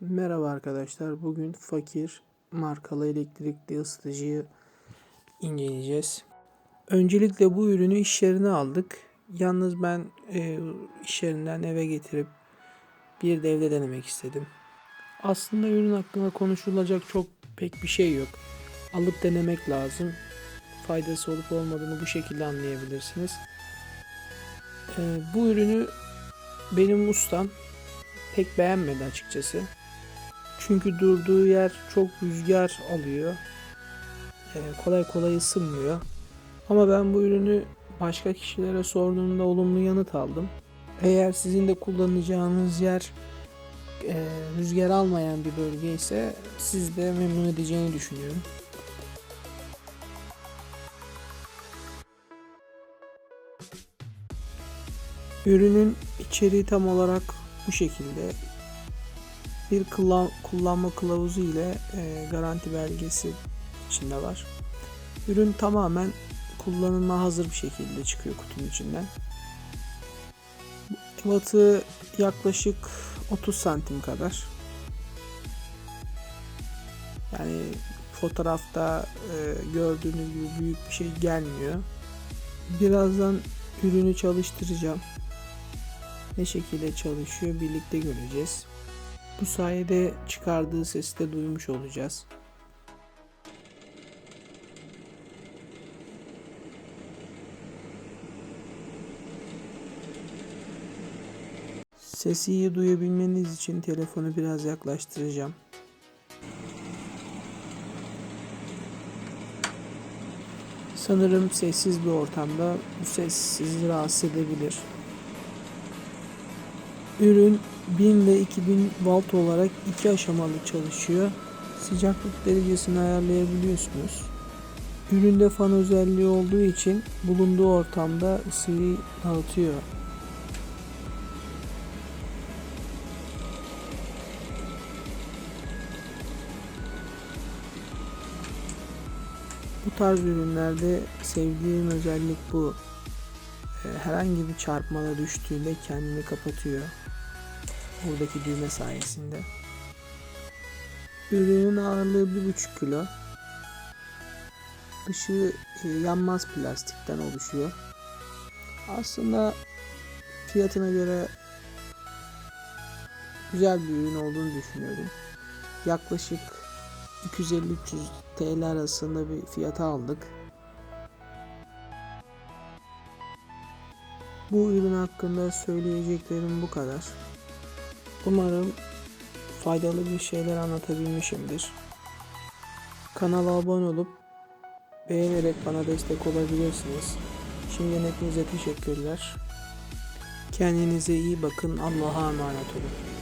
Merhaba arkadaşlar. Bugün fakir markalı elektrikli ısıtıcıyı inceleyeceğiz. Öncelikle bu ürünü iş yerine aldık. Yalnız ben e, iş yerinden eve getirip bir de evde denemek istedim. Aslında ürün hakkında konuşulacak çok pek bir şey yok. Alıp denemek lazım. Faydası olup olmadığını bu şekilde anlayabilirsiniz. E, bu ürünü benim ustam pek beğenmedi açıkçası. Çünkü durduğu yer çok rüzgar alıyor. Ee, kolay kolay ısınmıyor. Ama ben bu ürünü başka kişilere sorduğumda olumlu yanıt aldım. Eğer sizin de kullanacağınız yer e, rüzgar almayan bir bölge ise siz de memnun edeceğini düşünüyorum. Ürünün içeriği tam olarak bu şekilde bir kullanma kılavuzu ile e, garanti belgesi içinde var. Ürün tamamen kullanılma hazır bir şekilde çıkıyor kutunun içinden. Ebatı yaklaşık 30 santim kadar. Yani fotoğrafta e, gördüğünüz gibi büyük bir şey gelmiyor. Birazdan ürünü çalıştıracağım. Ne şekilde çalışıyor birlikte göreceğiz. Bu sayede çıkardığı sesi de duymuş olacağız. Sesi iyi duyabilmeniz için telefonu biraz yaklaştıracağım. Sanırım sessiz bir ortamda bu ses sizi rahatsız edebilir. Ürün 1000 ve 2000 volt olarak iki aşamalı çalışıyor. Sıcaklık derecesini ayarlayabiliyorsunuz. Üründe fan özelliği olduğu için bulunduğu ortamda ısıyı dağıtıyor. Bu tarz ürünlerde sevdiğim özellik bu. Ee, Herhangi bir çarpmada düştüğünde kendini kapatıyor. Buradaki düğme sayesinde. Ürünün ağırlığı 1,5 kilo. Dışı e, yanmaz plastikten oluşuyor. Aslında fiyatına göre güzel bir ürün olduğunu düşünüyorum. Yaklaşık 250-300 TL arasında bir fiyata aldık. Bu ürün hakkında söyleyeceklerim bu kadar. Umarım faydalı bir şeyler anlatabilmişimdir. Kanala abone olup beğenerek bana destek olabilirsiniz. Şimdiden hepinize teşekkürler. Kendinize iyi bakın. Allah'a emanet olun.